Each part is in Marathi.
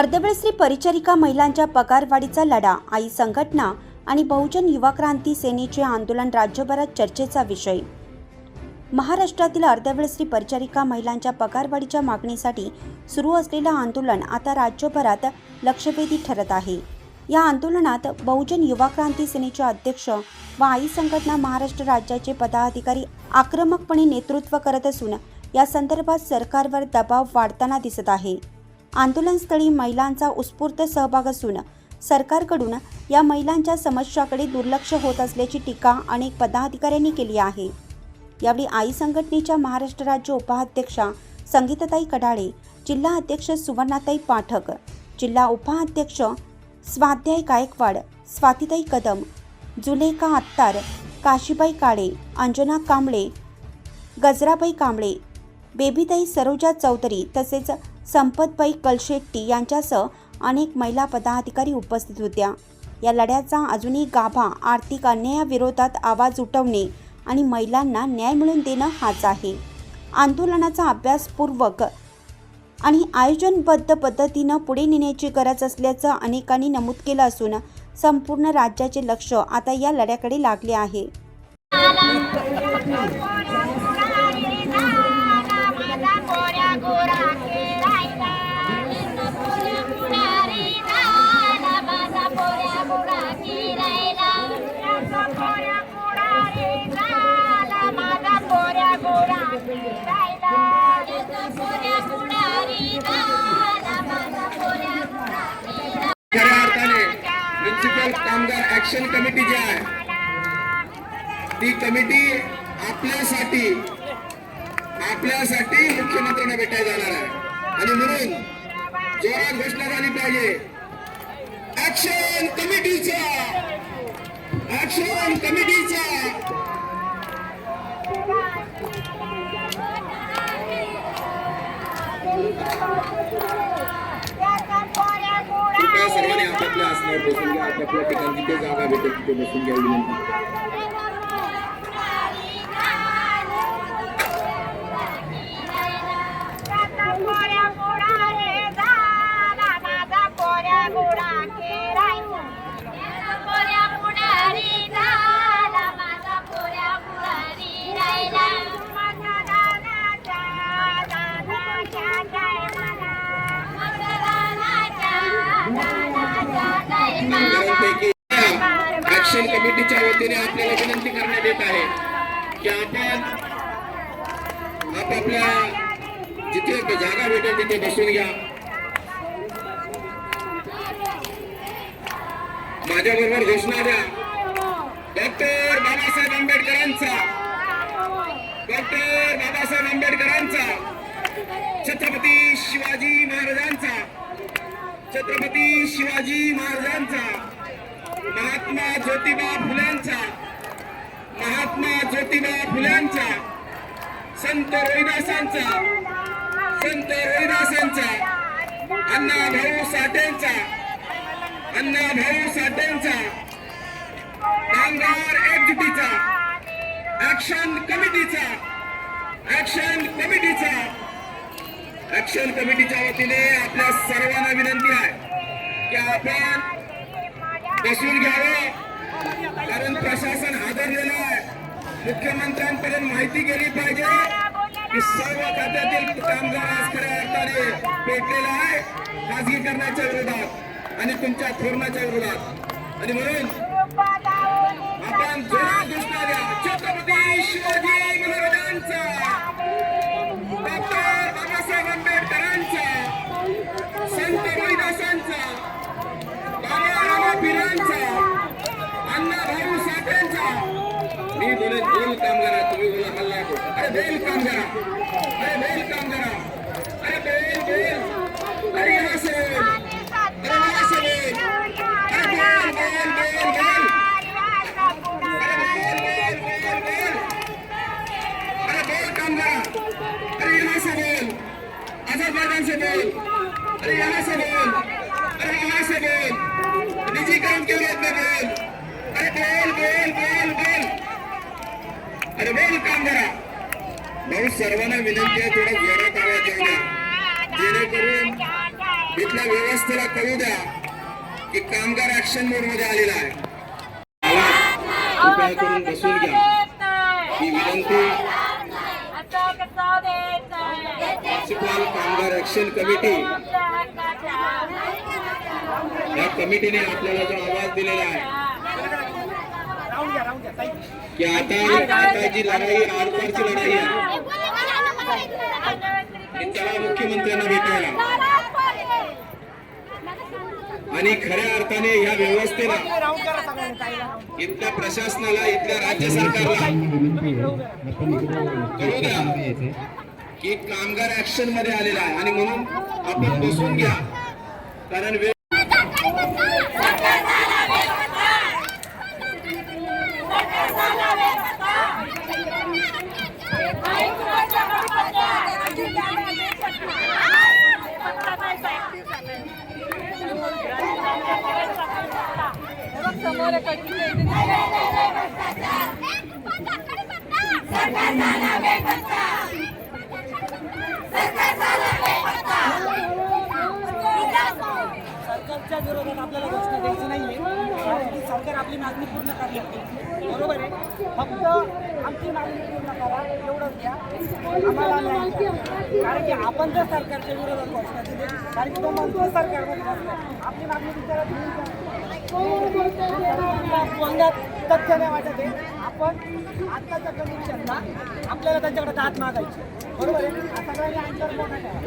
अर्धवेळश्री परिचारिका महिलांच्या पगारवाढीचा लढा आई संघटना आणि बहुजन युवा क्रांती सेनेचे आंदोलन राज्यभरात चर्चेचा विषय. महाराष्ट्रातील अर्धवेळश्री परिचारिका महिलांच्या पगारवाढीच्या मागणीसाठी सुरू असलेलं आंदोलन आता राज्यभरात लक्षवेधी ठरत आहे. या आंदोलनात बहुजन युवा क्रांती सेनेचे अध्यक्ष व आई संघटना महाराष्ट्र राज्याचे पदाधिकारी आक्रमकपणे नेतृत्व करत असून या संदर्भात सरकारवर दबाव वाढताना दिसत आहे. आंदोलनस्थळी महिलांचा उत्स्फूर्त सहभाग असून सरकारकडून या महिलांच्या समस्याकडे दुर्लक्ष होत असल्याची टीका अनेक पदाधिकाऱ्यांनी केली आहे. यावेळी आई संघटनेच्या महाराष्ट्र राज्य उपाध्यक्षा संगीतताई कडाळे जिल्हा अध्यक्ष सुवर्णाताई पाठक जिल्हा उपाध्यक्ष स्वाध्याय गायकवाड स्वातीताई कदम जुलेखा आत्तार काशीबाई काळे अंजना कांबळे गजराबाई कांबळे बेबीताई सरोजा चौधरी तसेच संपतबाई कलशेट्टी यांच्यासह अनेक महिला पदाधिकारी उपस्थित होत्या या लढ्याचा अजूनही गाभा आर्थिक अन्यायाविरोधात आवाज उठवणे आणि महिलांना न्याय मिळवून देणं हाच आहे आंदोलनाचा अभ्यासपूर्वक आणि आयोजनबद्ध पद्धतीनं पुढे नेण्याची गरज असल्याचं अनेकांनी नमूद केलं असून संपूर्ण राज्याचे लक्ष आता या लढ्याकडे लागले आहे ऍक्शन कमिटी जी आहे ती कमिटी आपल्यासाठी आपल्यासाठी मुख्यमंत्र्यांना भेटायला जाणार आहे. आणि म्हणून जोरात घोषणा झाली पाहिजे. ऍक्शन कमिटीचा ऍक्शन कमिटीचा कृपया सर्वांनी आपापल्या आसनावर बसून घ्या आपापल्या ठिकाणी जिथे जागा भेटेल तिथे बसून घ्या ऍक्शन कमिटीच्या वतीने आपल्याला विनंती करण्यात येत आहे की आपण आपापल्या जिथे जागा भेटेल तिथे बसून घ्या. माझ्या बरोबर घोषणा द्या डॉक्टर बाबासाहेब आंबेडकरांचा डॉक्टर बाबासाहेब आंबेडकरांचा छत्रपती शिवाजी महाराजांचा छत्रपती शिवाजी महाराजांचा महात्मा ज्योतिबा फुलांचा महात्मा ज्योतिबा फुलांचा संत रोहिदासांचा संत रोहिदासांचा अण्णा भाऊ साठेंचा अण्णा भाऊ साठेंचा कामगार एकजुटीचा ऍक्शन कमिटीचा ऍक्शन कमिटीचा ऍक्शन कमिटीच्या वतीने आपल्या सर्वांना विनंती आहे की आपण बसून घ्यावं. कारण प्रशासन हादरलेलं आहे मुख्यमंत्र्यांपर्यंत माहिती गेली पाहिजे. की सर्व खात्यातील कामगार आज खऱ्या अर्थाने पेटलेला आहे. खाजगीकरणाच्या विरोधात आणि तुमच्या धोरणाच्या विरोधात. आणि म्हणून आपण जोरात घोषणा द्या छत्रपती शिवाजी मी बोले बोल कामगारा तुम्ही बोला हल्ला करू. अरे बेल कामगारा अरे बेल कामगारा अरे बोल बोल. अरे यहाँ से अरे वहाँ से अरे बोल बोल बोल बोल. अरे अरे कामगारा अरे यहाँ से बोल. से अरे यहाँ से बोल. अरे वहाँ से के लिए अपने बोल. अरे बोल बोल बोल बोल. अरे बोल करा भाऊ सर्वांना विनंती आहे थोडा जोरात आवाज द्या. जेणेकरून इथल्या व्यवस्थेला कळू द्या की कामगार ऍक्शन मोडमध्ये आलेला आहे. आवाज कृपया करून बसून घ्या. ही विनंती म्युन्सिपल कामगार ऍक्शन कमिटी या कमिटीने आपल्याला जो आवाज दिलेला आहे की आता आता जी लढाई आरपारची लढाई आहे त्याला मुख्यमंत्र्यांना भेटायला आणि खऱ्या अर्थाने या व्यवस्थेला इथल्या प्रशासनाला इथल्या राज्य सरकारला की कामगार ऍक्शनमध्ये आलेला आहे. आणि म्हणून आपण बसून घ्या. कारण सरकारच्या विरोधात आपल्याला घोषणा द्यायची नाहीये कारण की सरकार आपली मागणी पूर्ण करण्यात नाही बरोबर आहे? फक्त आमची मागणी पूर्ण करा एवढंच घ्या. आम्हाला नाही. कारण की आपण जर सरकारच्या विरोधात घोषणा कारण की तो मंत्री सरकारमध्ये बसलाय. आपली मागणी विचारात घेऊन तथ्य नाही वाटत आहे. आपण आत्ताच्या कंडिशनला आपल्याला त्यांच्याकडे दात मागायचे. बरोबर आहे? सगळ्यांनी अंतर मोठा ठेवा.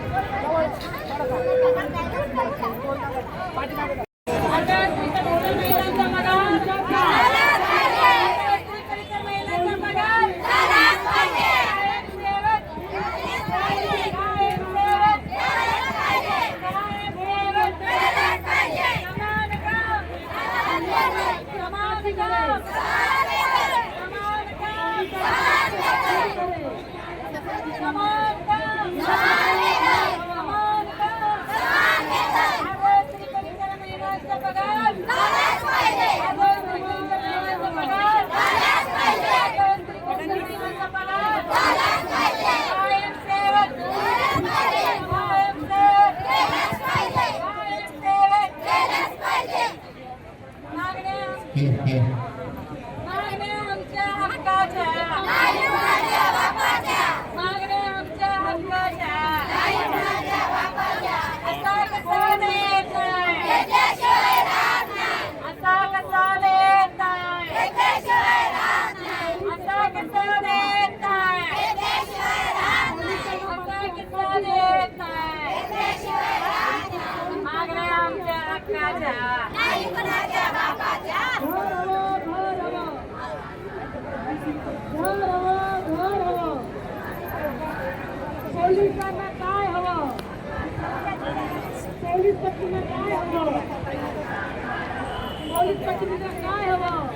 पाठीमागे Bye. 老大给 पोलिसांना काय हवं पोलीस पत्नीला काय हवं पोलीस पत्नीला काय हवं.